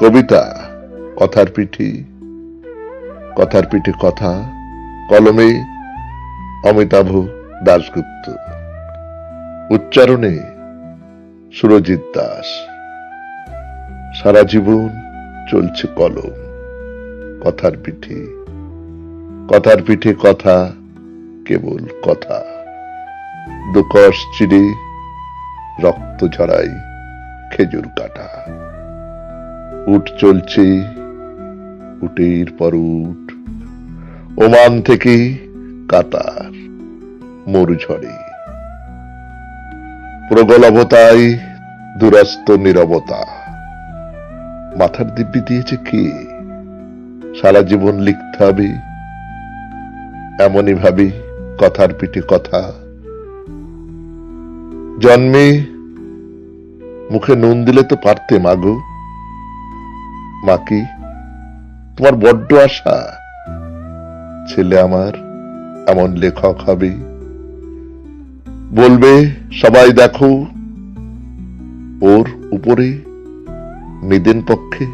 কবিতা, কথার পিঠি, কথার পিঠে কথা, কলমে অমিতাভ দাশগুপ্ত। উচ্চারণে সুরজিৎ দাস। সারা জীবন চলছে কলম, কথার পিঠে। কথার পিঠে কথা, কেবল কথা। দুকশ চিড়ে রক্ত ঝরাই খেজুর কাটা। উঠ চলছে, উটের পর উঠ ওমান থেকে কাতার মরু ঝরে প্রগলভতায় দুরস্ত নিরবতা। মাথার দিব্যি দিয়েছে কে? সারা জীবন লিখতে হবে। এমনই ভাবি কথার পিঠে কথা। জন্মে মুখে নুন দিলে তো পারতে মাগো। মা কি? তোমার বড্ড আশা। ছেলে আমার, এমন লেখক হবে। বলবে, সবাই দেখো, ওর উপরে মেদেন পক্ষে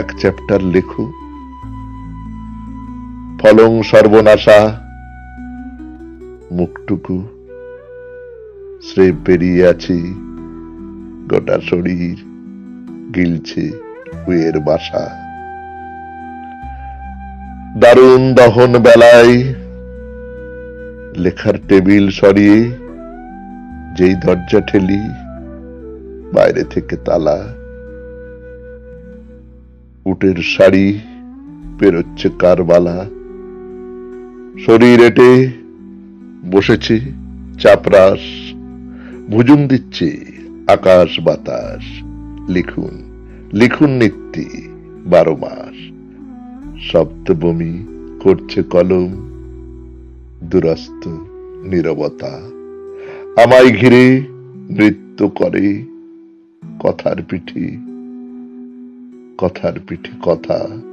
এক চ্যাপ্টার লেখো। ফলং সর্বনাশা, মুখটুকু স্রেফ বেরিয়ে আছে গোটা শরীর। গিলছে উয়ের বাসা। দারুণ দহন বেলায় লেখার টেবিল সরিয়ে যেই দরজা ঠেলি, বাইরে থেকে তালা। উটের শাড়ি পেরোচ্ছে কারবালা শরীর এটে বসেছে চাপরাস ভুজুং দিচ্ছে আকাশ বাতাস। লিখুন। লিখুন নিত্যি, বারো মাস। সপ্তভূমি করছে কলম। দুরস্ত, নিরবতা। আমায় ঘিরে নৃত্য করে কথার পিঠে। কথার পিঠে কথা।